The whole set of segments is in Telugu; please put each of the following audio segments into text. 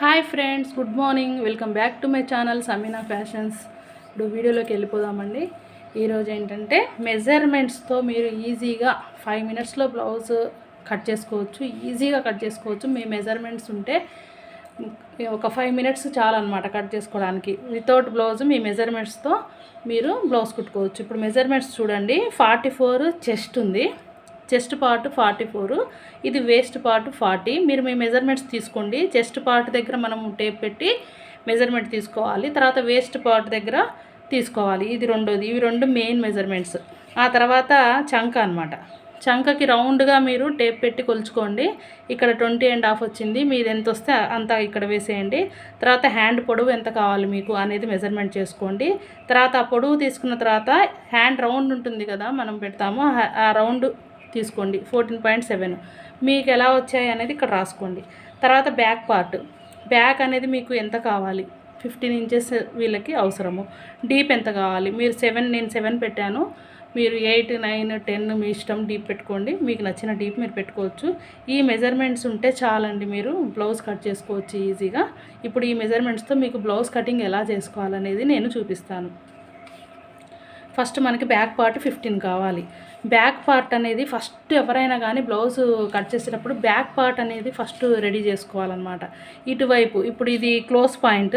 Hi friends good morning. Welcome back to my channel Samina fashions. ఇప్పుడు వీడియోలోకి వెళ్ళిపోదామండి. ఈరోజు ఏంటంటే మెజర్మెంట్స్తో మీరు ఈజీగా ఫైవ్ మినిట్స్లో బ్లౌజ్ కట్ చేసుకోవచ్చు. ఈజీగా కట్ చేసుకోవచ్చు. మీ మెజర్మెంట్స్ ఉంటే ఒక ఫైవ్ మినిట్స్ చాలన్నమాట కట్ చేసుకోవడానికి. వితౌట్ బ్లౌజ్ మీ మెజర్మెంట్స్తో మీరు బ్లౌజ్ కుట్టుకోవచ్చు. ఇప్పుడు మెజర్మెంట్స్ చూడండి. ఫార్టీ ఫోర్ చెస్ట్ ఉంది. చెస్ట్ పార్ట్ ఫార్టీ ఫోర్ ఇది వేస్ట్ పార్ట్ ఫార్టీ. మీరు మీ మెజర్మెంట్స్ తీసుకోండి. చెస్ట్ పార్ట్ దగ్గర మనం టేప్ పెట్టి మెజర్మెంట్ తీసుకోవాలి. తర్వాత వేస్ట్ పార్ట్ దగ్గర తీసుకోవాలి. ఇది రెండోది. ఇవి రెండు మెయిన్ మెజర్మెంట్స్ ఆ తర్వాత చంక అనమాట చంకకి రౌండ్గా మీరు టేప్ పెట్టి కొలుచుకోండి. ఇక్కడ ట్వంటీ అండ్ హాఫ్ వచ్చింది. మీది ఎంత వస్తే అంత ఇక్కడ వేసేయండి. తర్వాత హ్యాండ్ పొడవు ఎంత కావాలి మీకు అనేది మెజర్మెంట్ చేసుకోండి. తర్వాత ఆ పొడవు తీసుకున్న తర్వాత హ్యాండ్ రౌండ్ ఉంటుంది కదా మనం పెడతాము. ఆ- ఆ రౌండ్ తీసుకోండి. Fourteen point seven. మీకు ఎలా వచ్చాయి అనేది ఇక్కడ రాసుకోండి. తర్వాత బ్యాక్ పార్ట్. బ్యాక్ అనేది మీకు ఎంత కావాలి? ఫిఫ్టీన్ ఇంచెస్ వీళ్ళకి అవసరము. డీప్ ఎంత కావాలి? మీరు సెవెన్ నేను సెవెన్ పెట్టాను. మీరు ఎయిట్ నైన్ టెన్ మీ ఇష్టం డీప్ పెట్టుకోండి. మీకు నచ్చిన డీప్ మీరు పెట్టుకోవచ్చు. ఈ మెజర్మెంట్స్ ఉంటే చాలండి మీరు. బ్లౌజ్ కట్ చేసుకోవచ్చు ఈజీగా. ఇప్పుడు ఈ మెజర్మెంట్స్తో మీకు బ్లౌజ్ కటింగ్ ఎలా చేసుకోవాలనేది నేను చూపిస్తాను. ఫస్ట్ మనకి బ్యాక్ పార్ట్ ఫిఫ్టీన్ కావాలి. బ్యాక్ పార్ట్ అనేది ఫస్ట్ ఎవరైనా కానీ బ్లౌజ్ కట్ చేసేటప్పుడు బ్యాక్ పార్ట్ అనేది ఫస్ట్ రెడీ చేసుకోవాలన్నమాట. ఇటువైపు ఇప్పుడు ఇది క్లోజ్ పాయింట్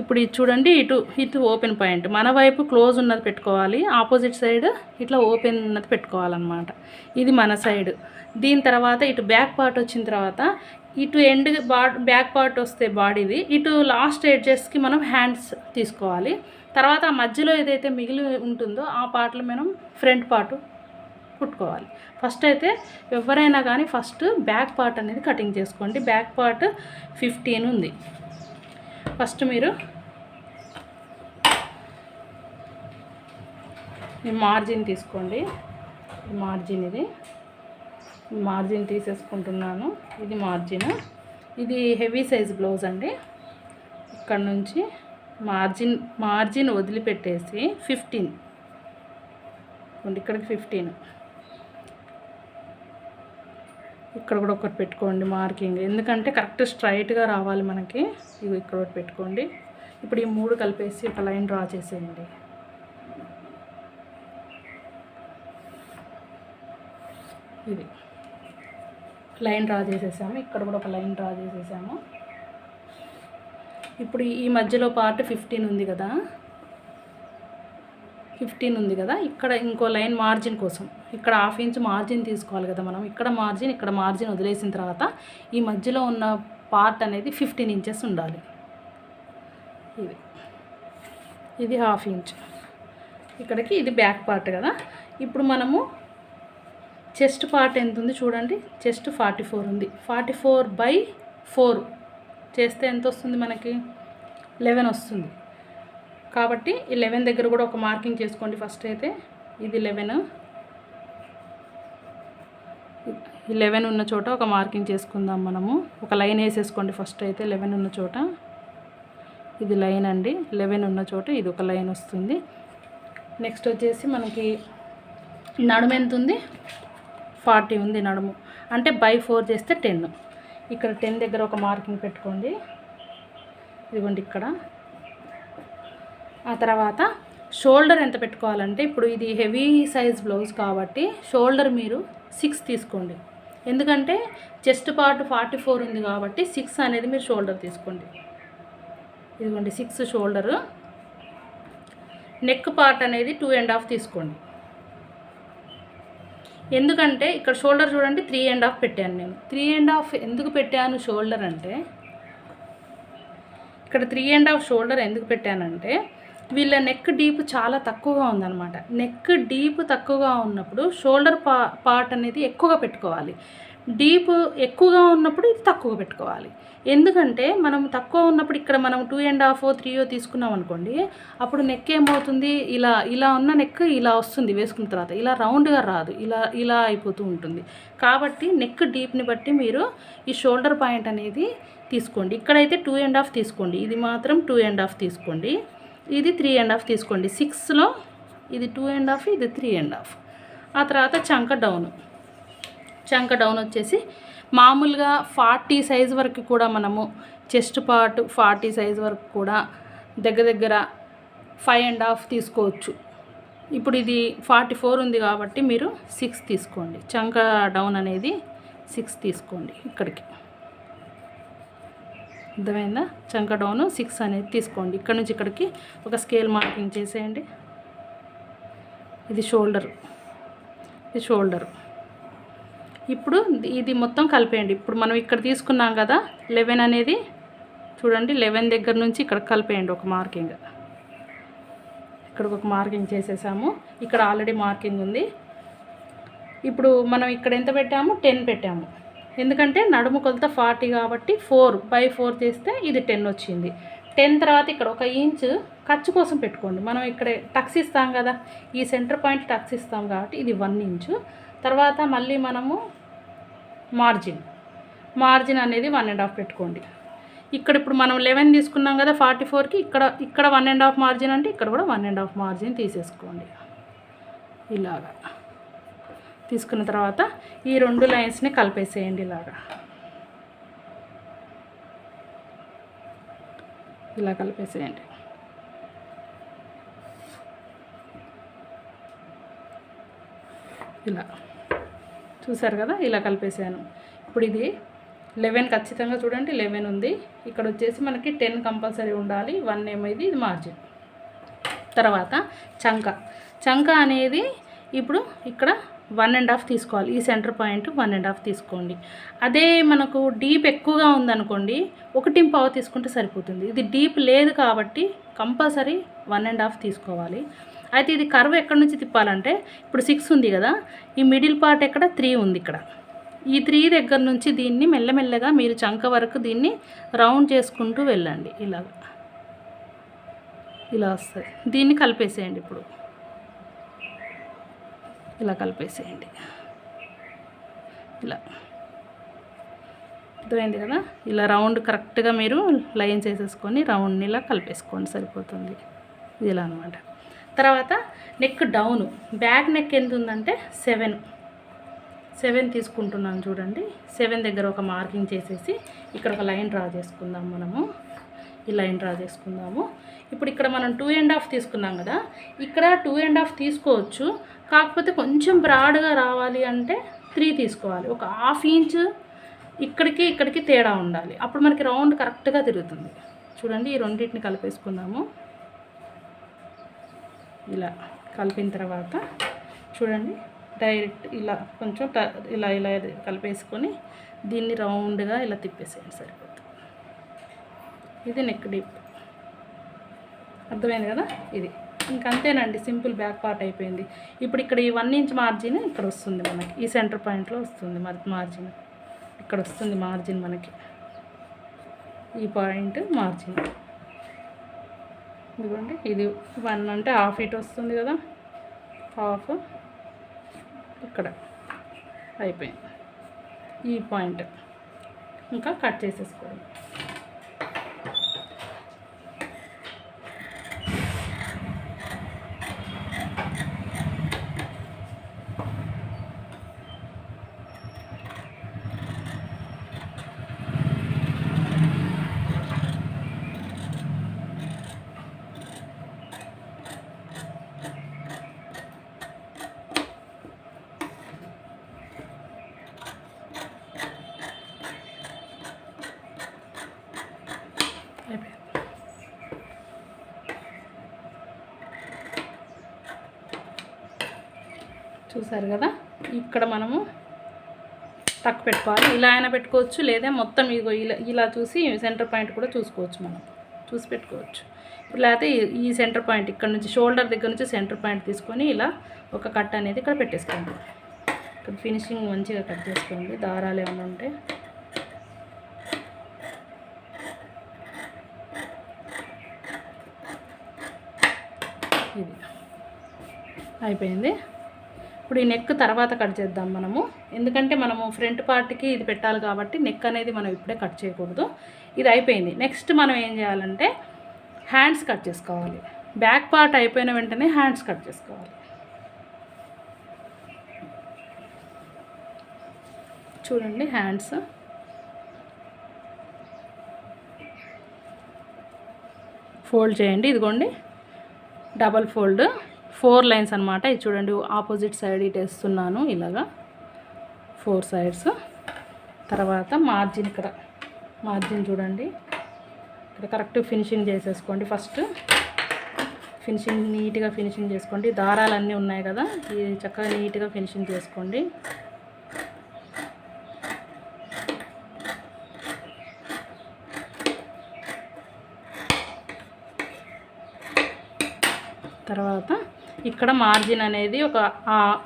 ఇప్పుడు ఇది చూడండి ఇటు ఇటు ఓపెన్ పాయింట్. మన వైపు క్లోజ్ ఉన్నది పెట్టుకోవాలి ఆపోజిట్ సైడ్ ఇట్లా ఓపెన్ ఉన్నది పెట్టుకోవాలన్నమాట. ఇది మన సైడ్. దీని తర్వాత ఇటు బ్యాక్ పార్ట్ వచ్చిన తర్వాత ఇటు ఎండ్ బా బ్యాక్ పార్ట్ వస్తే బాడీది. ఇటు లాస్ట్ ఎడ్జెస్కి మనం హ్యాండ్స్ తీసుకోవాలి. తర్వాత ఆ మధ్యలో ఏదైతే మిగిలి ఉంటుందో ఆ పార్ట్లో మనం ఫ్రంట్ పార్ట్ కుట్టుకోవాలి ఫస్ట్ అయితే ఎవరైనా కానీ ఫస్ట్ బ్యాక్ పార్ట్ అనేది కటింగ్ చేసుకోండి. బ్యాక్ పార్ట్ ఫిఫ్టీన్ ఉంది. ఫస్ట్ మీరు ఈ మార్జిన్ తీసుకోండి. మార్జిన్ ఇది. మార్జిన్ తీసేసుకుంటున్నాను. ఇది మార్జిన్ ఇది హెవీ సైజ్ బ్లౌజ్ అండి. ఇక్కడ నుంచి మార్జిన్ మార్జిన్ వదిలిపెట్టేసి ఫిఫ్టీన్ ఇక్కడికి ఫిఫ్టీన్ ఇక్కడ కూడా ఒకటి పెట్టుకోండి మార్కింగ్. ఎందుకంటే కరెక్ట్ స్ట్రైట్గా రావాలి మనకి. ఇవి ఇక్కడ ఒకటి పెట్టుకోండి. ఇప్పుడు ఈ మూడు కలిపేసి ఒక లైన్ డ్రా చేసేయండి. ఇది. లైన్ డ్రా చేసేసాము. ఇక్కడ కూడా ఒక లైన్ డ్రా చేసేసాము. ఇప్పుడు ఈ మధ్యలో పార్ట్ ఫిఫ్టీన్ ఉంది కదా. ఫిఫ్టీన్ ఉంది కదా ఇక్కడ ఇంకో లైన్ మార్జిన్ కోసం. ఇక్కడ హాఫ్ ఇంచ్ మార్జిన్ తీసుకోవాలి కదా మనం. ఇక్కడ మార్జిన్ ఇక్కడ మార్జిన్ వదిలేసిన తర్వాత ఈ మధ్యలో ఉన్న పార్ట్ అనేది ఫిఫ్టీన్ ఇంచెస్ ఉండాలి. ఇది. ఇది హాఫ్ ఇంచ్ ఇక్కడికి ఇది బ్యాక్ పార్ట్ కదా. ఇప్పుడు మనము చెస్ట్ పార్ట్ ఎంత ఉంది చూడండి. చెస్ట్ ఫార్టీ ఫోర్ ఉంది. ఫార్టీ ఫోర్ బై ఫోర్ చేస్తే ఎంత వస్తుంది మనకి? లెవెన్ వస్తుంది. కాబట్టి ఈ లెవెన్ దగ్గర కూడా ఒక మార్కింగ్ చేసుకోండి ఫస్ట్ అయితే. ఇది లెవెన్ ఈ లెవెన్ ఉన్న చోట ఒక మార్కింగ్ చేసుకుందాం మనము. ఒక లైన్ వేసేసుకోండి ఫస్ట్ అయితే లెవెన్ ఉన్న చోట. ఇది లైన్ అండి. లెవెన్ ఉన్న చోట ఇది ఒక లైన్ వస్తుంది. నెక్స్ట్ వచ్చేసి మనకి నడుము ఎంత ఉంది? ఫార్టీ ఉంది నడుము. అంటే బై ఫోర్ చేస్తే టెన్ ఇక్కడ టెన్ దగ్గర ఒక మార్కింగ్ పెట్టుకోండి. ఇదిగోండి ఇక్కడ. ఆ తర్వాత షోల్డర్ ఎంత పెట్టుకోవాలంటే ఇప్పుడు ఇది హెవీ సైజ్ బ్లౌజ్ కాబట్టి షోల్డర్ మీరు సిక్స్ తీసుకోండి. ఎందుకంటే చెస్ట్ పార్ట్ ఫార్టీ ఫోర్ ఉంది కాబట్టి సిక్స్ అనేది మీరు షోల్డర్ తీసుకోండి. ఇదిగోండి సిక్స్ షోల్డరు. నెక్ పార్ట్ అనేది టూ అండ్ హాఫ్ తీసుకోండి. ఎందుకంటే ఇక్కడ షోల్డర్ చూడండి త్రీ అండ్ హాఫ్ పెట్టాను నేను. త్రీ అండ్ హాఫ్ ఎందుకు పెట్టాను షోల్డర్ అంటే ఇక్కడ త్రీ అండ్ హాఫ్ షోల్డర్ ఎందుకు పెట్టానంటే వీళ్ళ నెక్ డీప్ చాలా తక్కువగా ఉందన్నమాట. నెక్ డీప్ తక్కువగా ఉన్నప్పుడు షోల్డర్ పా పార్ట్ అనేది ఎక్కువగా పెట్టుకోవాలి. డీప్ ఎక్కువగా ఉన్నప్పుడు ఇది తక్కువ పెట్టుకోవాలి. ఎందుకంటే మనం తక్కువ ఉన్నప్పుడు ఇక్కడ మనం టూ అండ్ హాఫ్ త్రీయో తీసుకున్నాం అనుకోండి అప్పుడు నెక్ ఏమవుతుంది? ఇలా ఇలా ఉన్న నెక్ ఇలా వస్తుంది వేసుకున్న తర్వాత. ఇలా రౌండ్గా రాదు. ఇలా ఇలా అయిపోతూ ఉంటుంది. కాబట్టి నెక్ డీప్ని బట్టి మీరు ఈ షోల్డర్ పాయింట్ అనేది తీసుకోండి. ఇక్కడైతే టూ అండ్ హాఫ్ తీసుకోండి. ఇది మాత్రం టూ అండ్ హాఫ్ తీసుకోండి. ఇది త్రీ అండ్ హాఫ్ తీసుకోండి. సిక్స్లో ఇది టూ అండ్ హాఫ్ ఇది త్రీ అండ్ హాఫ్ ఆ తర్వాత చంక డౌన్ చంక డౌన్ వచ్చేసి మామూలుగా ఫార్టీ సైజ్ వరకు కూడా మనము చెస్ట్ పార్ట్ ఫార్టీ సైజ్ వరకు కూడా దగ్గర దగ్గర ఫైవ్ అండ్ హాఫ్ తీసుకోవచ్చు. ఇప్పుడు ఇది ఫార్టీ ఫోర్ ఉంది కాబట్టి మీరు సిక్స్ తీసుకోండి. చంక డౌన్ అనేది సిక్స్ తీసుకోండి ఇక్కడికి. అర్థమైందా? చంక డౌన్ సిక్స్ అనేది తీసుకోండి. ఇక్కడ నుంచి ఇక్కడికి ఒక స్కేల్ మార్కింగ్ చేసేయండి. ఇది షోల్డర్ ఇది షోల్డర్ ఇప్పుడు ఇది మొత్తం కలిపేయండి. ఇప్పుడు మనం ఇక్కడ తీసుకున్నాం కదా లెవెన్ అనేది చూడండి లెవెన్ దగ్గర నుంచి ఇక్కడ కలిపేయండి ఒక మార్కింగ్ ఇక్కడ ఒక మార్కింగ్ చేసేసాము. ఇక్కడ ఆల్రెడీ మార్కింగ్ ఉంది. ఇప్పుడు మనం ఇక్కడ ఎంత పెట్టాము? టెన్ పెట్టాము. ఎందుకంటే నడుము కొలత ఫార్టీ కాబట్టి ఫోర్ బై ఫోర్ చేస్తే ఇది టెన్ వచ్చింది. టెన్ తర్వాత ఇక్కడ ఒక ఇంచ్ ఖర్చు కోసం పెట్టుకోండి. మనం ఇక్కడే టక్స్ ఇస్తాం కదా. ఈ సెంటర్ పాయింట్ టక్స్ ఇస్తాం కాబట్టి ఇది వన్ ఇంచు. తర్వాత మళ్ళీ మనము మార్జిన్. మార్జిన్ అనేది వన్ అండ్ హాఫ్ పెట్టుకోండి. ఇక్కడ ఇప్పుడు మనం లెవెన్ తీసుకున్నాం కదా ఫార్టీ ఫోర్కి. ఇక్కడ ఇక్కడ వన్ అండ్ హాఫ్ మార్జిన్ అంటే ఇక్కడ కూడా వన్ అండ్ హాఫ్ మార్జిన్ తీసేసుకోండి. ఇలాగా. తీసుకున్న తర్వాత ఈ రెండు లైన్స్ని కలిపేసేయండి ఇలాగా. ఇలా కలిపేసేయండి. ఇలా. చూసారు కదా? ఇలా కలిపేసాను. ఇప్పుడు ఇది లెవెన్ ఖచ్చితంగా చూడండి లెవెన్ ఉంది. ఇక్కడ వచ్చేసి మనకి టెన్ కంపల్సరీ ఉండాలి వన్ ఏమో ఇది ఇది మార్జిన్ తర్వాత చంక. చంక అనేది ఇప్పుడు ఇక్కడ వన్ అండ్ హాఫ్ తీసుకోవాలి. ఈ centre point one and half తీసుకోండి. అదే మనకు డీప్ ఎక్కువగా ఉందనుకోండి ఒకటి పావు తీసుకుంటే సరిపోతుంది. ఇది డీప్ లేదు కాబట్టి కంపల్సరీ వన్ అండ్ హాఫ్ తీసుకోవాలి. అయితే ఇది కర్వ్ ఎక్కడి నుంచి తిప్పాలంటే ఇప్పుడు సిక్స్ ఉంది కదా ఈ మిడిల్ పార్ట్ ఎక్కడ? త్రీ ఉంది ఇక్కడ. ఈ త్రీ దగ్గర నుంచి దీన్ని మెల్లమెల్లగా మీరు చంక వరకు దీన్ని రౌండ్ చేసుకుంటూ వెళ్ళండి. ఇలాగ ఇలా వస్తుంది దీన్ని కలిపేసేయండి ఇప్పుడు. ఇలా కలిపేసేయండి. ఇలా. అర్థమైంది కదా? ఇలా రౌండ్ కరెక్ట్గా మీరు లైన్స్ వేసేసుకొని రౌండ్ని ఇలా కలిపేసుకోండి సరిపోతుంది. ఇది ఇలా అనమాట తర్వాత నెక్ డౌన్ బ్యాక్ నెక్ ఎంత ఉందంటే సెవెన్. సెవెన్ తీసుకుంటున్నాను చూడండి. సెవెన్ దగ్గర ఒక మార్కింగ్ చేసేసి ఇక్కడ ఒక లైన్ డ్రా చేసుకుందాం మనము. ఈ లైన్ డ్రా చేసుకుందాము. ఇప్పుడు ఇక్కడ మనం టూ అండ్ హాఫ్ తీసుకున్నాం కదా. ఇక్కడ టూ అండ్ హాఫ్ తీసుకోవచ్చు. కాకపోతే కొంచెం బ్రాడ్గా రావాలి అంటే త్రీ తీసుకోవాలి. ఒక హాఫ్ ఇంచ్ ఇక్కడికి ఇక్కడికి తేడా ఉండాలి. అప్పుడు మనకి రౌండ్ కరెక్ట్గా తిరుగుతుంది. చూడండి ఈ రెండింటిని కలిపేసుకుందాము. ఇలా కలిపిన తర్వాత చూడండి డైరెక్ట్ ఇలా కొంచెం ట- ఇలా ఇలా కలిపేసుకొని దీన్ని రౌండ్గా ఇలా తిప్పేసేయండి సరిపోతుంది. ఇది నెక్ డీప్ అర్థమైంది కదా? ఇది. ఇంకంతేనండి సింపుల్ బ్యాక్ పార్ట్ అయిపోయింది. ఇప్పుడు ఇక్కడ ఈ వన్ ఇంచ్ మార్జిన్ ఇక్కడ వస్తుంది మనకి. ఈ సెంటర్ పాయింట్లో వస్తుంది మార్జిన్ ఇక్కడ వస్తుంది మార్జిన్ మనకి. ఈ పాయింట్ మార్జిన్ ఇదిగోండి ఇది వన్ అంటే హాఫ్ ఇట్ వస్తుంది కదా? హాఫ్ ఇక్కడ అయిపోయింది. ఈ పాయింట్ ఇంకా కట్ చేసేసుకోవడం చూసారు కదా? ఇక్కడ మనము తక్కు పెట్టుకోవాలి. ఇలా అయినా పెట్టుకోవచ్చు లేదా మొత్తం ఇగో ఇలా ఇలా చూసి సెంటర్ పాయింట్ కూడా చూసుకోవచ్చు మనం. చూసి పెట్టుకోవచ్చు. ఇప్పుడు లేకపోతే ఈ- ఈ సెంటర్ పాయింట్ ఇక్కడ నుంచి షోల్డర్ దగ్గర నుంచి సెంటర్ పాయింట్ తీసుకొని ఇలా ఒక కట్ అనేది ఇక్కడ పెట్టేసుకోండి. ఇక్కడ ఫినిషింగ్ మంచిగా కట్ చేసుకోండి. దారాలు ఏమైనా ఉంటే. ఇది. అయిపోయింది. ఇప్పుడు ఈ నెక్ తర్వాత కట్ చేద్దాం మనము. ఎందుకంటే మనము ఫ్రంట్ పార్ట్కి ఇది పెట్టాలి కాబట్టి నెక్ అనేది మనం ఇప్పుడే కట్ చేయకూడదు. ఇది అయిపోయింది. నెక్స్ట్ మనం ఏం చేయాలంటే హ్యాండ్స్ కట్ చేసుకోవాలి. బ్యాక్ పార్ట్ అయిపోయిన వెంటనే హ్యాండ్స్ కట్ చేసుకోవాలి. చూడండి హ్యాండ్స్ ఫోల్డ్ చేయండి. ఇదిగోండి. డబల్ ఫోల్డ్ ఫోర్ లైన్స్ అనమాట ఇది చూడండి ఆపోజిట్ సైడ్ ఇటు వేస్తున్నాను ఇలాగా. Four sides. తర్వాత మార్జిన్ ఇక్కడ. మార్జిన్ చూడండి. ఇక్కడ కరెక్ట్ ఫినిషింగ్ చేసేసుకోండి ఫస్ట్. ఫినిషింగ్ నీట్గా ఫినిషింగ్ చేసుకోండి. దారాలు అన్నీ ఉన్నాయి కదా ఇది చక్కగా నీట్గా ఫినిషింగ్ చేసుకోండి. తర్వాత ఇక్కడ మార్జిన్ అనేది ఒక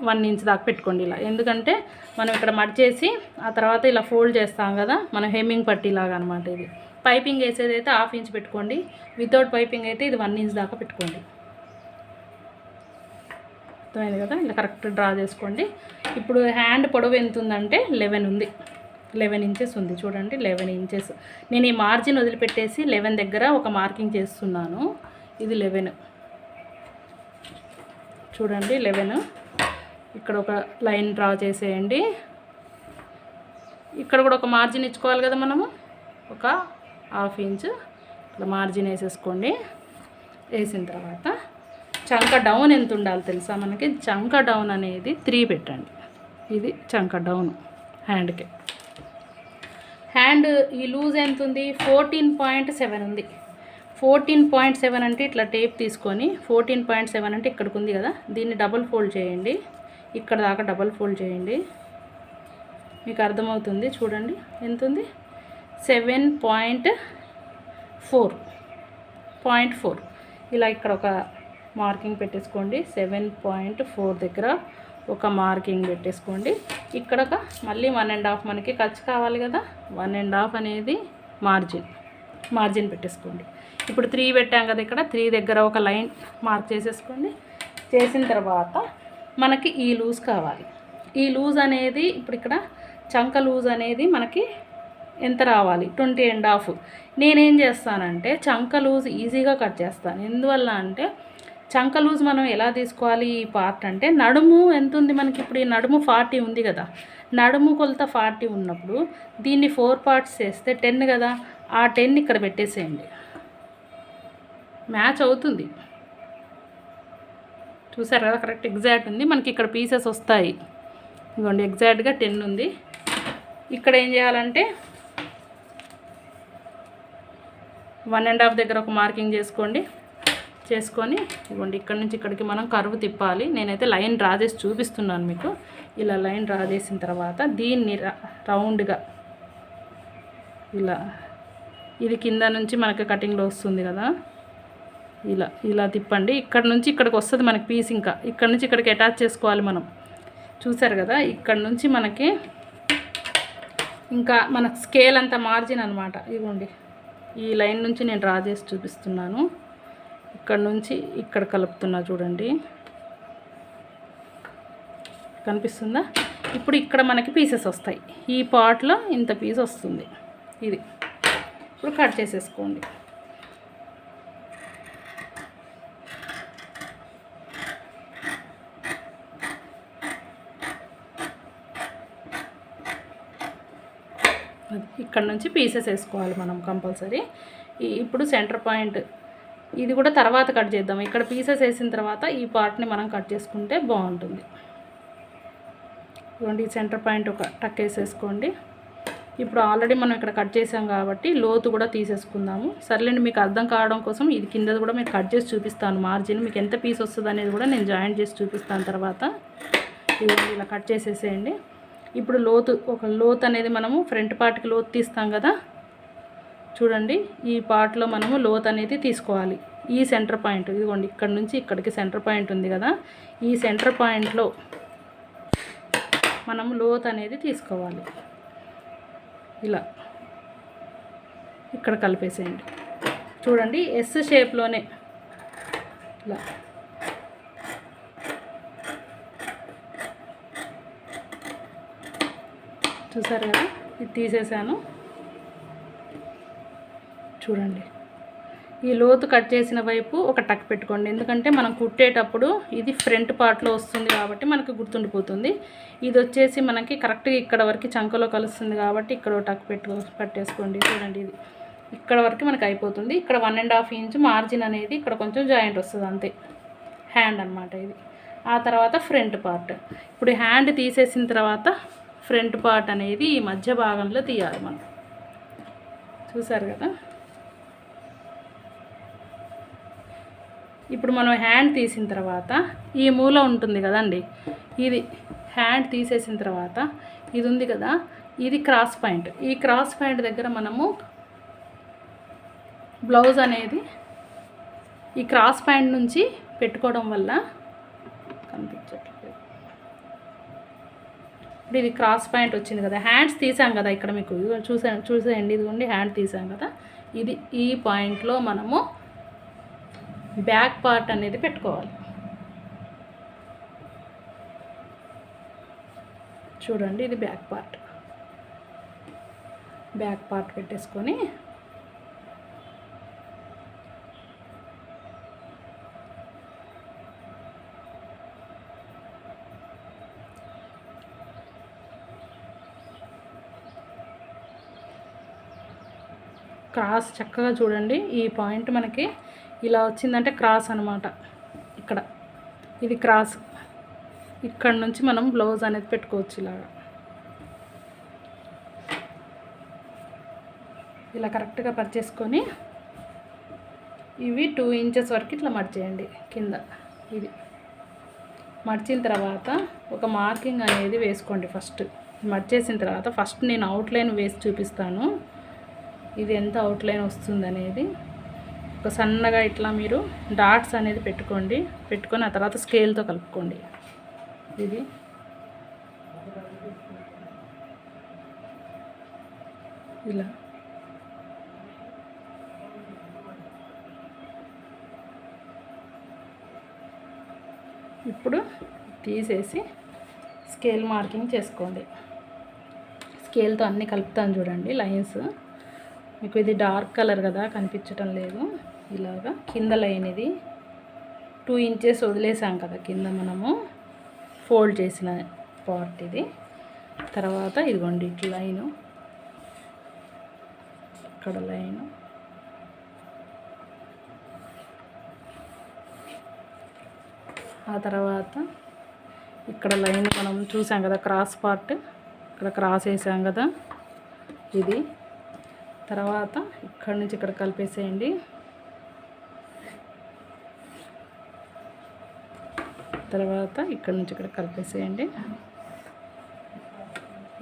వన్ ఇంచ్ దాకా పెట్టుకోండి ఇలా. ఎందుకంటే మనం ఇక్కడ మడిచేసి ఆ తర్వాత ఇలా ఫోల్డ్ చేస్తాం కదా మనం హెమ్మింగ్ పట్టిలాగా అనమాట ఇది. పైపింగ్ వేసేది అయితే హాఫ్ ఇంచ్ పెట్టుకోండి. వితౌట్ పైపింగ్ అయితే ఇది వన్ ఇంచ్ దాకా పెట్టుకోండి. అర్థమైంది కదా? ఇలా కరెక్ట్ డ్రా చేసుకోండి. ఇప్పుడు హ్యాండ్ పొడవు ఎంత ఉందంటే లెవెన్ ఉంది. లెవెన్ ఇంచెస్ ఉంది. చూడండి లెవెన్ ఇంచెస్ నేను ఈ మార్జిన్ వదిలిపెట్టేసి లెవెన్ దగ్గర ఒక మార్కింగ్ చేస్తున్నాను. ఇది లెవెన్ చూడండి లెవెన్ ఇక్కడ ఒక లైన్ డ్రా చేసేయండి. ఇక్కడ కూడా ఒక మార్జిన్ ఇచ్చుకోవాలి కదా మనము? ఒక హాఫ్ ఇంచ్ ఇక్కడ మార్జిన్ వేసేసుకోండి. వేసిన తర్వాత చంక డౌన్ ఎంత ఉండాలి తెలుసా మనకి? చంక డౌన్ అనేది త్రీ పెట్టండి. ఇది చంక డౌన్ హ్యాండ్కి హ్యాండ్ ఈ లూజ్ ఎంత ఉంది? ఫోర్టీన్ పాయింట్ సెవెన్ ఉంది. ఫోర్టీన్ పాయింట్ సెవెన్ అంటే ఇట్లా టేప్ తీసుకొని ఫోర్టీన్ పాయింట్ సెవెన్ అంటే ఇక్కడికి ఉంది కదా దీన్ని డబల్ ఫోల్డ్ చేయండి. ఇక్కడ దాకా డబల్ ఫోల్డ్ చేయండి. మీకు అర్థమవుతుంది? చూడండి. ఎంత ఉంది seven point four. Point four. ఇలా ఇక్కడ ఒక మార్కింగ్ పెట్టేసుకోండి. సెవెన్ పాయింట్ ఫోర్ దగ్గర ఒక మార్కింగ్ పెట్టేసుకోండి. ఇక్కడ ఒక మళ్ళీ వన్ అండ్ హాఫ్ మనకి ఖర్చు కావాలి కదా. వన్ అండ్ హాఫ్ అనేది మార్జిన్. మార్జిన్ పెట్టేసుకోండి. ఇప్పుడు త్రీ పెట్టాం కదా ఇక్కడ త్రీ దగ్గర ఒక లైన్ మార్క్ చేసేసుకోండి. చేసిన తర్వాత మనకి ఈ లూజ్ కావాలి. ఈ లూజ్ అనేది ఇప్పుడు ఇక్కడ చంక లూజ్ అనేది మనకి ఎంత రావాలి? Twenty and half. నేనేం చేస్తానంటే చంక లూజ్ ఈజీగా కట్ చేస్తాను. ఎందువల్ల అంటే చంక లూజ్ మనం ఎలా తీసుకోవాలి ఈ పార్ట్ అంటే నడుము ఎంత ఉంది మనకి? ఇప్పుడు ఈ నడుము ఫార్టీ ఉంది కదా. నడుము కొలత ఫార్టీ ఉన్నప్పుడు దీన్ని ఫోర్ పార్ట్స్ చేస్తే టెన్ కదా. ఆ టెన్ ఇక్కడ పెట్టేసేయండి. మ్యాచ్ అవుతుంది. చూసారు? కదా కరెక్ట్ ఎగ్జాక్ట్ ఉంది. మనకి ఇక్కడ పీసెస్ వస్తాయి. ఇదిగోండి ఎగ్జాక్ట్గా టెన్ ఉంది. ఇక్కడ ఏం చేయాలంటే వన్ అండ్ హాఫ్ దగ్గర ఒక మార్కింగ్ చేసుకోండి. చేసుకొని ఇదిగోండి ఇక్కడ నుంచి ఇక్కడికి మనం కరువు తిప్పాలి. నేనైతే లైన్ డ్రా చేసి చూపిస్తున్నాను మీకు. ఇలా లైన్ డ్రా చేసిన తర్వాత దీన్ని రౌండ్గా ఇలా ఇది కింద నుంచి మనకి కటింగ్లో వస్తుంది కదా. ఇలా ఇలా తిప్పండి. ఇక్కడ నుంచి ఇక్కడికి వస్తుంది మనకి పీస్ ఇంకా. ఇక్కడ నుంచి ఇక్కడికి అటాచ్ చేసుకోవాలి మనం. చూసారు కదా? ఇక్కడ నుంచి మనకి ఇంకా మన స్కేల్ అంత మార్జిన్ అనమాట ఇదిగోండి. ఈ లైన్ నుంచి నేను డ్రా చేసి చూపిస్తున్నాను. ఇక్కడ నుంచి ఇక్కడ కలుపుతున్నా చూడండి. కనిపిస్తుందా? ఇప్పుడు ఇక్కడ మనకి పీసెస్ వస్తాయి. ఈ పాట్లో ఇంత పీస్ వస్తుంది. ఇది. ఇప్పుడు కట్ చేసేసుకోండి. ఇక్కడ నుంచి పీసెస్ వేసుకోవాలి మనం కంపల్సరీ. ఇప్పుడు సెంటర్ పాయింట్ ఇది కూడా తర్వాత కట్ చేద్దాం. ఇక్కడ పీసెస్ వేసిన తర్వాత ఈ పార్ట్ని మనం కట్ చేసుకుంటే బాగుంటుంది. ఇవ్వండి ఈ సెంటర్ పాయింట్ ఒక టక్ వేసేసుకోండి. ఇప్పుడు ఆల్రెడీ మనం ఇక్కడ కట్ చేసాం కాబట్టి లోతు కూడా తీసేసుకుందాము. సర్లేండి మీకు అర్థం కావడం కోసం ఇది కింద కూడా మీకు కట్ చేసి చూపిస్తాను. మార్జిన్ మీకు ఎంత పీస్ వస్తుంది అనేది కూడా నేను జాయింట్ చేసి చూపిస్తాను తర్వాత. ఇదిగోండి ఇలా కట్ చేసేసేయండి. ఇప్పుడు లోతు ఒక లోతు అనేది మనము ఫ్రంట్ పార్ట్కి లోతు తీస్తాం కదా. చూడండి ఈ పార్ట్లో మనము లోత్ అనేది తీసుకోవాలి. ఈ సెంటర్ పాయింట్ ఇదిగోండి ఇక్కడ నుంచి ఇక్కడికి సెంటర్ పాయింట్ ఉంది కదా. ఈ సెంటర్ పాయింట్లో మనము లోత్ అనేది తీసుకోవాలి. ఇలా. ఇక్కడ కలిపేసేయండి. చూడండి ఎస్ షేప్లోనే ఇలా. చూసారు కదా? ఇది తీసేసాను. చూడండి. ఈ లోతు కట్ చేసిన వైపు ఒక టక్ పెట్టుకోండి. ఎందుకంటే మనం కుట్టేటప్పుడు ఇది ఫ్రంట్ పార్ట్లో వస్తుంది కాబట్టి మనకు గుర్తుండిపోతుంది. ఇది వచ్చేసి మనకి కరెక్ట్గా ఇక్కడ వరకు చంకలో కలుస్తుంది కాబట్టి ఇక్కడ ఒక టక్ పెట్టు పట్టేసుకోండి చూడండి ఇది. ఇక్కడ వరకు మనకు అయిపోతుంది. ఇక్కడ one and half inch margin అనేది ఇక్కడ కొంచెం జాయింట్ వస్తుంది అంతే. హ్యాండ్ అనమాట ఇది. ఆ తర్వాత ఫ్రంట్ పార్ట్ ఇప్పుడు హ్యాండ్ తీసేసిన తర్వాత ఫ్రంట్ పార్ట్ అనేది ఈ మధ్య భాగంలో తీయాలి మనం. చూసారు కదా? ఇప్పుడు మనం హ్యాండ్ తీసిన తర్వాత ఈ మూల ఉంటుంది కదండి? ఇది హ్యాండ్ తీసేసిన తర్వాత ఇది ఉంది కదా? ఇది క్రాస్ పాయింట్. ఈ క్రాస్ పాయింట్ దగ్గర మనము బ్లౌజ్ అనేది ఈ క్రాస్ పాయింట్ నుంచి పెట్టుకోవడం వల్ల కనిపించట్లేదు. ఇప్పుడు ఇది క్రాస్ పాయింట్ వచ్చింది కదా. హ్యాండ్స్ తీసాం కదా ఇక్కడ మీకు. ఇదిగో చూసా చూసేయండి. ఇదిగోండి హ్యాండ్ తీసాం కదా. ఇది ఈ పాయింట్లో మనము బ్యాక్ పార్ట్ అనేది పెట్టుకోవాలి. చూడండి ఇది బ్యాక్ పార్ట్ బ్యాక్ పార్ట్ పెట్టేసుకొని క్రాస్ చక్కగా చూడండి. ఈ పాయింట్ మనకి ఇలా వచ్చిందంటే క్రాస్ అనమాట ఇక్కడ. ఇది క్రాస్. ఇక్కడ నుంచి మనం బ్లౌజ్ అనేది పెట్టుకోవచ్చు ఇలాగా. ఇలా కరెక్ట్గా పరిచేసుకొని ఇవి టూ ఇంచెస్ వరకు ఇట్లా మడిచేయండి కింద ఇది. మడిచిన తర్వాత ఒక మార్కింగ్ అనేది వేసుకోండి ఫస్ట్. మడిచేసిన తర్వాత ఫస్ట్ నేను అవుట్లైన్ వేసి చూపిస్తాను. ఇది ఎంత అవుట్లైన్ వస్తుందనేది ఒక సన్నగా ఇట్లా మీరు డాట్స్ అనేది పెట్టుకోండి. పెట్టుకొని ఆ తర్వాత స్కేల్తో కలుపుకోండి. ఇది. ఇలా. ఇప్పుడు తీసేసి స్కేల్ మార్కింగ్ చేసుకోండి. స్కేల్తో అన్నీ కలుపుతాను చూడండి లైన్స్ మీకు ఇది డార్క్ కలర్ కదా కనిపించటం లేదు. ఇలాగా కింద లైన్ ఇది. టూ ఇంచెస్ వదిలేసాం కదా కింద మనము ఫోల్డ్ చేసిన పార్ట్ ఇది. తర్వాత ఇదిగోండి ఇటు లైను. ఇక్కడ లైను. ఆ తర్వాత ఇక్కడ లైన్ మనం చూసాం కదా క్రాస్ పార్ట్. ఇక్కడ క్రాస్ వేసాం కదా ఇది. తర్వాత ఇక్కడ నుంచి ఇక్కడ కలిపేసేయండి. తర్వాత ఇక్కడ నుంచి ఇక్కడ కలిపేసేయండి.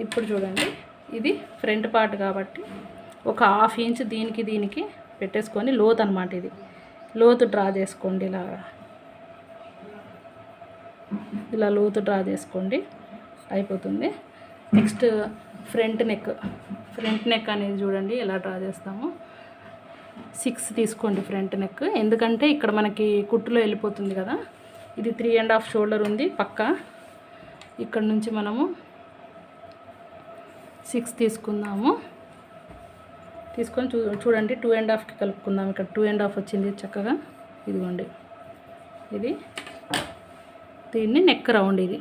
ఇప్పుడు చూడండి ఇది ఫ్రంట్ పార్ట్ కాబట్టి ఒక హాఫ్ ఇంచ్ దీనికి దీనికి పెట్టేసుకొని లోత్ అనమాట ఇది. లోతు డ్రా చేసుకోండి ఇలాగా ఇలా లోతు డ్రా చేసుకోండి. అయిపోతుంది. Next front neck front neck అనేది చూడండి ఎలా డ్రా చేస్తామో. సిక్స్ తీసుకోండి ఫ్రంట్ నెక్. ఎందుకంటే ఇక్కడ మనకి కుట్టులో వెళ్ళిపోతుంది కదా. ఇది త్రీ అండ్ హాఫ్ షోల్డర్ ఉంది పక్క. ఇక్కడ నుంచి మనము సిక్స్ తీసుకుందాము. తీసుకొని చూ చూడండి టూ అండ్ హాఫ్కి కలుపుకుందాం. ఇక్కడ టూ అండ్ హాఫ్ వచ్చింది చక్కగా. ఇదిగోండి. ఇది దీన్ని నెక్ రౌండ్ ఇది.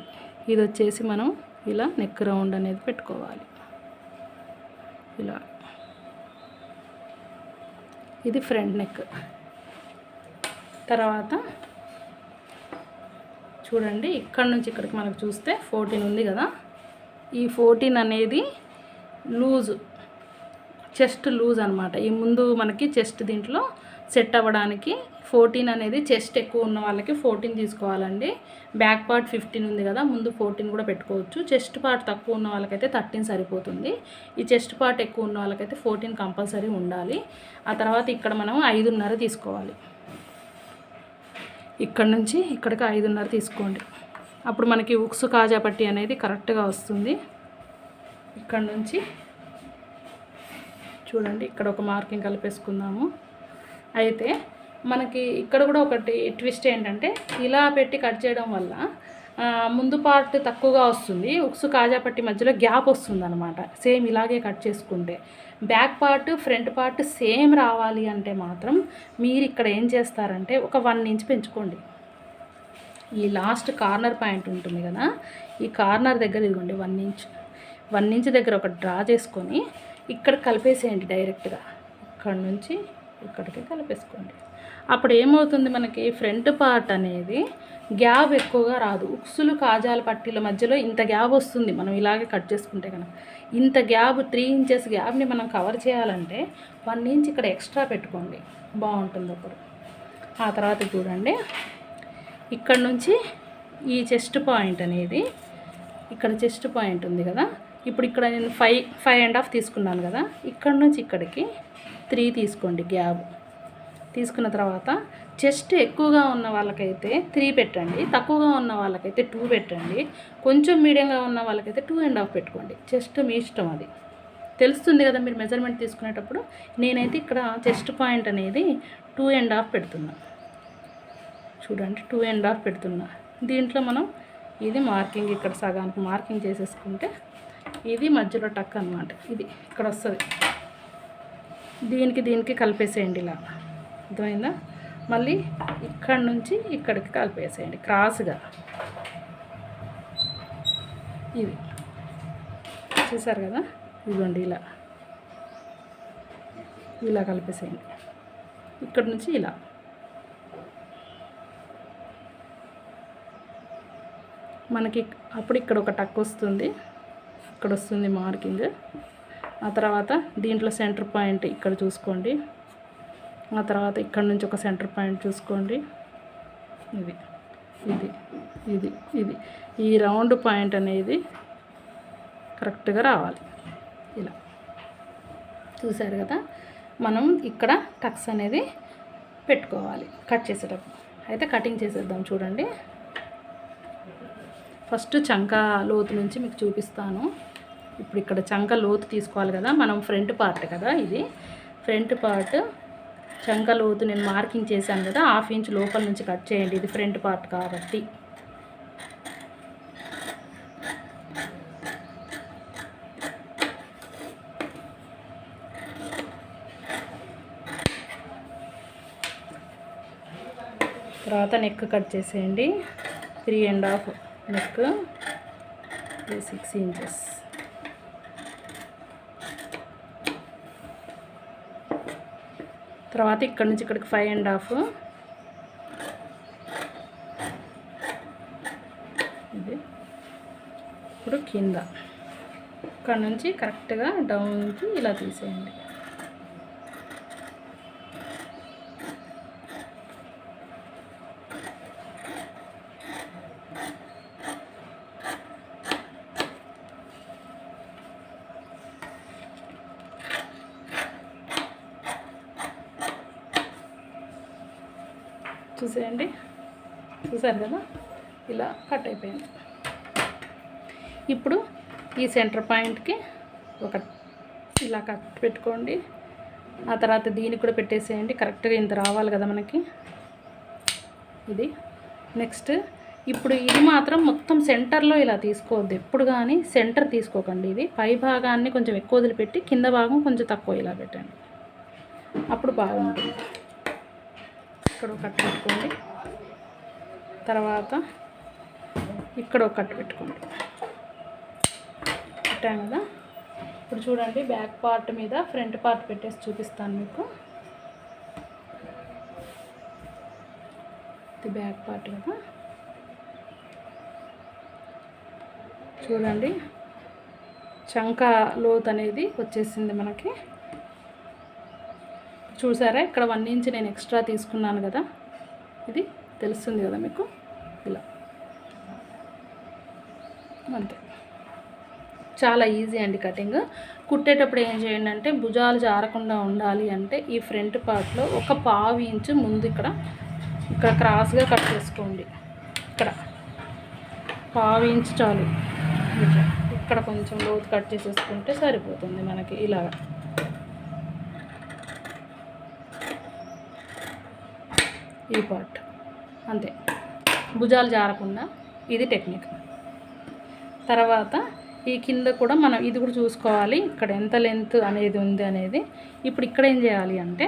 ఇది వచ్చేసి మనం ఇలా నెక్ రౌండ్ అనేది పెట్టుకోవాలి. ఇలా. ఇది ఫ్రంట్ నెక్. తర్వాత చూడండి ఇక్కడ నుంచి ఇక్కడికి మనకు చూస్తే ఫోర్టీన్ ఉంది కదా. ఈ ఫోర్టీన్ అనేది లూజ్ చెస్ట్ లూజ్ అనమాట ఈ ముందు మనకి చెస్ట్ దీంట్లో సెట్ అవ్వడానికి ఫోర్టీన్ అనేది చెస్ట్ ఎక్కువ ఉన్న వాళ్ళకి ఫోర్టీన్ తీసుకోవాలండి. బ్యాక్ పార్ట్ ఫిఫ్టీన్ ఉంది కదా ముందు ఫోర్టీన్ కూడా పెట్టుకోవచ్చు. చెస్ట్ పార్ట్ తక్కువ ఉన్న వాళ్ళకైతే థర్టీన్ సరిపోతుంది. ఈ చెస్ట్ పార్ట్ ఎక్కువ ఉన్న వాళ్ళకైతే ఫోర్టీన్ కంపల్సరీ ఉండాలి. ఆ తర్వాత ఇక్కడ మనం ఐదున్నర తీసుకోవాలి. ఇక్కడ నుంచి ఇక్కడికి ఐదున్నర తీసుకోండి. అప్పుడు మనకి ఉక్సు కాజా పట్టి అనేది కరెక్ట్గా వస్తుంది. ఇక్కడ నుంచి చూడండి ఇక్కడ ఒక మార్కింగ్ కలిపేసుకుందాము. అయితే మనకి ఇక్కడ కూడా ఒకటి ట్విస్ట్ ఏంటంటే ఇలా పెట్టి కట్ చేయడం వల్ల ముందు పార్ట్ తక్కువగా వస్తుంది. ఉక్సు కాజాపట్టి మధ్యలో గ్యాప్ వస్తుంది అనమాట సేమ్ ఇలాగే కట్ చేసుకుంటే. Back part front part same రావాలి అంటే మాత్రం మీరు ఇక్కడ ఏం చేస్తారంటే ఒక వన్ ఇంచ్ పెంచుకోండి. ఈ లాస్ట్ కార్నర్ పాయింట్ ఉంటుంది కదా ఈ కార్నర్ దగ్గర ఇదిగోండి వన్ ఇంచ్. వన్ ఇంచ్ దగ్గర ఒక డ్రా చేసుకొని ఇక్కడ కలిపేసేయండి డైరెక్ట్గా. ఇక్కడ నుంచి ఇక్కడికి కలిపేసుకోండి. అప్పుడు ఏమవుతుంది మనకి ఫ్రంట్ పార్ట్ అనేది గ్యాప్ ఎక్కువగా రాదు. ఉక్సులు కాజాల పట్టీల మధ్యలో ఇంత గ్యాప్ వస్తుంది. మనం ఇలాగే కట్ చేసుకుంటే కనుక ఇంత గ్యాప్ త్రీ ఇంచెస్ గ్యాప్ని మనం కవర్ చేయాలంటే వన్ ఇంచ్ ఇక్కడ ఎక్స్ట్రా పెట్టుకోండి. బాగుంటుంది అప్పుడు. ఆ తర్వాత చూడండి. ఇక్కడ నుంచి ఈ చెస్ట్ పాయింట్ అనేది ఇక్కడ చెస్ట్ పాయింట్ ఉంది కదా. ఇప్పుడు ఇక్కడ నేను ఫైవ్ ఫైవ్ అండ్ హాఫ్ తీసుకున్నాను కదా. ఇక్కడ నుంచి ఇక్కడికి త్రీ తీసుకోండి గ్యాప్ తీసుకున్న తర్వాత చెస్ట్ ఎక్కువగా ఉన్న వాళ్ళకైతే త్రీ పెట్టండి. తక్కువగా ఉన్న వాళ్ళకైతే టూ పెట్టండి. కొంచెం మీడియంగా ఉన్న వాళ్ళకైతే టూ అండ్ హాఫ్ పెట్టుకోండి. చెస్ట్ మీ ఇష్టం అది. తెలుస్తుంది కదా మీరు మెజర్మెంట్ తీసుకునేటప్పుడు? నేనైతే ఇక్కడ చెస్ట్ పాయింట్ అనేది టూ అండ్ హాఫ్ పెడుతున్నా. చూడండి టూ అండ్ హాఫ్ పెడుతున్నా. దీంట్లో మనం ఇది మార్కింగ్ ఇక్కడ సగానికి మార్కింగ్ చేసేసుకుంటే ఇది మధ్యలో టక్ అనమాట ఇది ఇక్కడ వస్తుంది. దీనికి దీనికి కలిపేసేయండి ఇలా. అర్థమైందా? మళ్ళీ ఇక్కడ నుంచి ఇక్కడికి కలిపేసేయండి క్రాస్గా. ఇది. చూసారు కదా? ఇదిగోండి ఇలా. ఇలా కలిపేసేయండి. ఇక్కడ నుంచి ఇలా. మనకి అప్పుడు ఇక్కడ ఒక టక్ వస్తుంది. ఇక్కడ వస్తుంది మార్కింగ్. ఆ తర్వాత దీంట్లో సెంటర్ పాయింట్ ఇక్కడ చూసుకోండి. ఆ తర్వాత ఇక్కడ నుంచి ఒక సెంటర్ పాయింట్ చూసుకోండి. ఇది ఇది ఇది ఇది. ఈ రౌండ్ పాయింట్ అనేది కరెక్ట్గా రావాలి. ఇలా. చూసారు కదా? మనం ఇక్కడ టక్స్ అనేది పెట్టుకోవాలి కట్ చేసేటప్పుడు. అయితే కటింగ్ చేసేద్దాం చూడండి. ఫస్ట్ చంక లోతు నుంచి మీకు చూపిస్తాను. ఇప్పుడు ఇక్కడ చంక లోతు తీసుకోవాలి కదా? మనం ఫ్రంట్ పార్ట్ కదా ఇది? ఫ్రంట్ పార్ట్ చంక లోతు నేను మార్కింగ్ చేశాను కదా హాఫ్ ఇంచ్ లోపల నుంచి కట్ చేయండి ఇది ఫ్రంట్ పార్ట్ కాబట్టి. తర్వాత నెక్ కట్ చేసేయండి. Three and half neck six inches తర్వాత ఇక్కడ నుంచి ఇక్కడికి ఫైవ్ అండ్ హాఫ్ ఇది ఇప్పుడు కింద. ఇక్కడ నుంచి కరెక్ట్గా డౌన్కి ఇలా తీసేయండి చూసేయండి చూసారు కదా? ఇలా కట్ అయిపోయింది. ఇప్పుడు ఈ సెంటర్ పాయింట్కి ఒక ఇలా కట్ పెట్టుకోండి. ఆ తర్వాత దీనికి కూడా పెట్టేసేయండి. కరెక్ట్గా ఇంత రావాలి కదా మనకి. ఇది నెక్స్ట్. ఇప్పుడు ఇది మాత్రం మొత్తం సెంటర్లో ఇలా తీసుకోవద్దు. ఎప్పుడు కానీ సెంటర్ తీసుకోకండి ఇది. పై భాగాన్ని కొంచెం ఎక్కువ వదిలిపెట్టి కింద భాగం కొంచెం తక్కువ ఇలా పెట్టండి. అప్పుడు బాగుంటుంది. ఇక్కడ కట్ పెట్టుకోండి. తర్వాత ఇక్కడ ఒక కట్టు పెట్టుకోండి పెట్టాం కదా? ఇప్పుడు చూడండి బ్యాక్ పార్ట్ మీద ఫ్రంట్ పార్ట్ పెట్టేసి చూపిస్తాను మీకు. ఇది బ్యాక్ పార్ట్ కదా? చూడండి చంక లోత్ అనేది వచ్చేసింది మనకి. చూసారా? ఇక్కడ వన్ ఇంచ్ నేను ఎక్స్ట్రా తీసుకున్నాను కదా? ఇది తెలుస్తుంది కదా మీకు? ఇలా. అంతే. చాలా ఈజీ అండి కటింగ్. కుట్టేటప్పుడు ఏం చేయండి అంటే భుజాలు జారకుండా ఉండాలి అంటే ఈ ఫ్రంట్ పార్ట్లో ఒక పావు ఇంచు ముందు ఇక్కడ ఇక్కడ క్రాస్గా కట్ చేసుకోండి. ఇక్కడ. పావు ఇంచు చాలు. ఇక్కడ కొంచెం లోతు కట్ చేసేసుకుంటే సరిపోతుంది మనకి ఇలా ఈ పార్ట్. అంతే. భుజాలు జారకుండా ఇది టెక్నిక్. తర్వాత ఈ కింద కూడా మనం ఇది కూడా చూసుకోవాలి. ఇక్కడ ఎంత లెంత్ అనేది ఉంది అనేది. ఇప్పుడు ఇక్కడ ఏం చేయాలి అంటే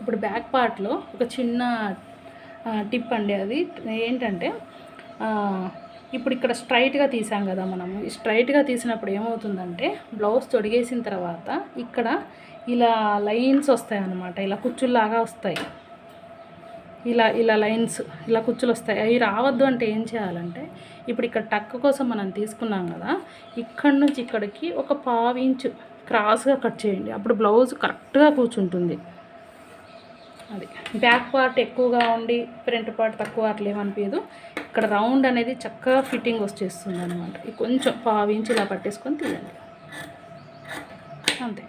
ఇప్పుడు బ్యాక్ పార్ట్లో ఒక చిన్న టిప్ అండి అది. ఏంటంటే ఇప్పుడు ఇక్కడ స్ట్రైట్గా తీసాం కదా మనము. స్ట్రైట్గా తీసినప్పుడు ఏమవుతుందంటే బ్లౌజ్ తొడిగేసిన తర్వాత ఇక్కడ ఇలా లైన్స్ వస్తాయి అన్నమాట ఇలా కుచ్చుల్లాగా వస్తాయి. ఇలా ఇలా లైన్స్ ఇలా కుచ్చులు వస్తాయి. అవి రావద్దు అంటే ఏం చేయాలంటే ఇప్పుడు ఇక్కడ టక్ కోసం మనం తీసుకున్నాం కదా ఇక్కడ నుంచి ఇక్కడికి ఒక పావు ఇంచు క్రాస్గా కట్ చేయండి. అప్పుడు బ్లౌజ్ కరెక్ట్గా కూర్చుంటుంది. అది. బ్యాక్ పార్ట్ ఎక్కువగా ఉండి ఫ్రంట్ పార్ట్ తక్కువ అట్లా ఏమనిపించదు ఇక్కడ రౌండ్ అనేది చక్కగా ఫిట్టింగ్ వచ్చేస్తుంది అనమాట కొంచెం పావు ఇలా పట్టేసుకొని తీయండి. అంతే.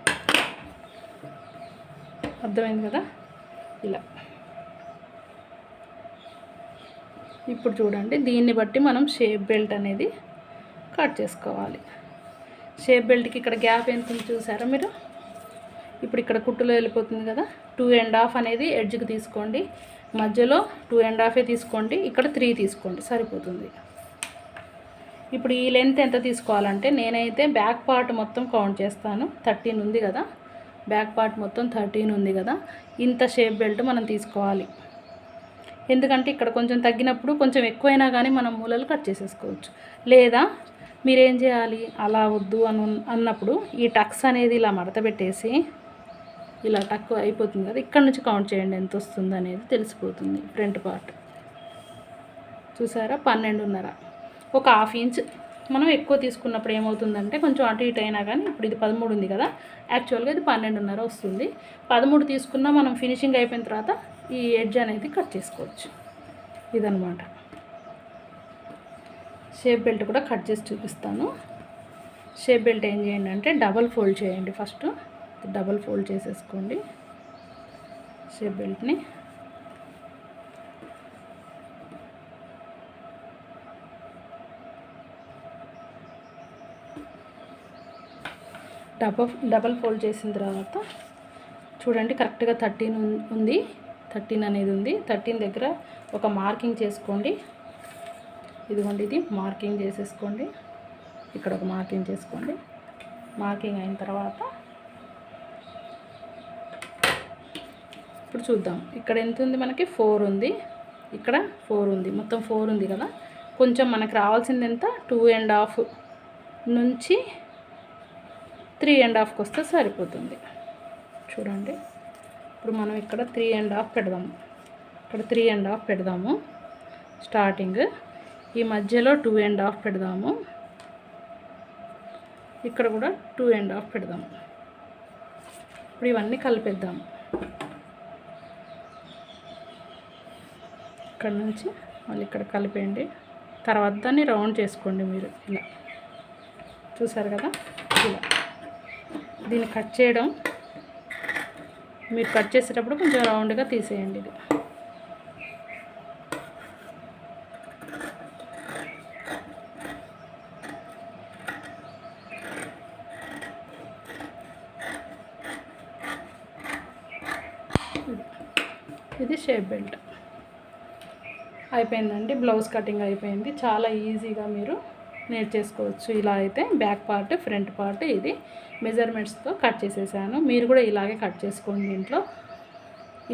అర్థమైంది కదా? ఇలా. ఇప్పుడు చూడండి దీన్ని బట్టి మనం షేప్ బెల్ట్ అనేది కట్ చేసుకోవాలి. షేప్ బెల్ట్కి ఇక్కడ గ్యాప్ ఎంత చూసారా మీరు? ఇప్పుడు ఇక్కడ కుట్టులో వెళ్ళిపోతుంది కదా టూ అండ్ హాఫ్ అనేది ఎడ్జ్కి తీసుకోండి. మధ్యలో టూ అండ్ హాఫే తీసుకోండి ఇక్కడ త్రీ తీసుకోండి సరిపోతుంది. ఇప్పుడు ఈ లెంత్ ఎంత తీసుకోవాలంటే నేనైతే బ్యాక్ పార్ట్ మొత్తం కౌంట్ చేస్తాను థర్టీన్ ఉంది కదా. బ్యాక్ పార్ట్ మొత్తం థర్టీన్ ఉంది కదా. ఇంత షేప్ బెల్ట్ మనం తీసుకోవాలి. ఎందుకంటే ఇక్కడ కొంచెం తగ్గినప్పుడు కొంచెం ఎక్కువైనా కానీ మనం మూలలు కట్ చేసేసుకోవచ్చు. లేదా మీరేం చేయాలి? అలా వద్దు అను అన్నప్పుడు ఈ టక్స్ అనేది ఇలా మడత పెట్టేసి ఇలా టక్ అయిపోతుంది కదా ఇక్కడ నుంచి కౌంట్ చేయండి ఎంత వస్తుంది అనేది తెలిసిపోతుంది ఫ్రంట్ పార్ట్. చూసారా? పన్నెండున్నర. ఒక హాఫ్ ఇంచ్. మనం ఎక్కువ తీసుకున్నప్పుడు ఏమవుతుందంటే కొంచెం అటు ఇటు అయినా కానీ ఇప్పుడు ఇది పదమూడు ఉంది కదా యాక్చువల్గా ఇది పన్నెండున్నర వస్తుంది. పదమూడు తీసుకున్నా మనం ఫినిషింగ్ అయిపోయిన తర్వాత ఈ ఎడ్జ్ అనేది కట్ చేసుకోవచ్చు. ఇదనమాట షేప్ బెల్ట్ కూడా కట్ చేసి చూపిస్తాను. షేప్ బెల్ట్ ఏం చేయండి అంటే డబల్ ఫోల్డ్ చేయండి ఫస్ట్. డబల్ ఫోల్డ్ చేసేసుకోండి. షేప్ బెల్ట్ని. డబల్ డబల్ ఫోల్డ్ చేసిన తర్వాత చూడండి కరెక్ట్గా థర్టీన్ ఉంది. థర్టీన్ అనేది ఉంది. థర్టీన్ దగ్గర ఒక మార్కింగ్ చేసుకోండి. ఇదిగోండి ఇది మార్కింగ్ చేసేసుకోండి. ఇక్కడ ఒక మార్కింగ్ చేసుకోండి. మార్కింగ్ అయిన తర్వాత ఇప్పుడు చూద్దాం. ఇక్కడ ఎంత ఉంది మనకి? ఫోర్ ఉంది. ఇక్కడ ఫోర్ ఉంది. మొత్తం ఫోర్ ఉంది కదా? కొంచెం మనకు రావాల్సింది ఎంత? టూ అండ్ హాఫ్ నుంచి త్రీ అండ్ హాఫ్కి వస్తే సరిపోతుంది. చూడండి. ఇప్పుడు మనం ఇక్కడ త్రీ అండ్ హాఫ్ పెడదాము. ఇక్కడ త్రీ అండ్ హాఫ్ పెడదాము. స్టార్టింగ్ ఈ మధ్యలో టూ అండ్ హాఫ్ పెడదాము. ఇక్కడ కూడా టూ అండ్ హాఫ్ పెడదాము. ఇప్పుడు ఇవన్నీ కలిపేద్దాము ఇక్కడ నుంచి మళ్ళీ ఇక్కడ కలిపేయండి. తర్వాత దాన్ని రౌండ్ చేసుకోండి మీరు. ఇలా. చూసారు కదా? ఇలా. దీన్ని కట్ చేయడం మీరు కట్ చేసేటప్పుడు కొంచెం రౌండ్గా తీసేయండి ఇది. ఇది షేప్ బెల్ట్. అయిపోయిందండి బ్లౌజ్ కటింగ్ అయిపోయింది. చాలా ఈజీగా మీరు నేర్చేసుకోవచ్చు ఇలా అయితే బ్యాక్ పార్ట్ ఫ్రంట్ పార్ట్ ఇది మెజర్మెంట్స్తో కట్ చేసేసాను. మీరు కూడా ఇలాగే కట్ చేసుకోండి ఇంట్లో.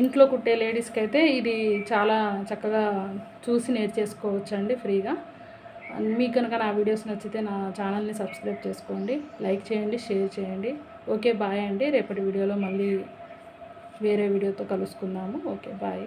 ఇంట్లో కుట్టే లేడీస్కి అయితే ఇది చాలా చక్కగా చూసి నేర్చేసుకోవచ్చు అండి ఫ్రీగా. మీకు కనుక నా వీడియోస్ నచ్చితే నా ఛానల్ని సబ్స్క్రైబ్ చేసుకోండి. లైక్ చేయండి షేర్ చేయండి. ఓకే బాయ్ అండి. రేపటి వీడియోలో మళ్ళీ వేరే వీడియోతో కలుసుకుందాము. Okay bye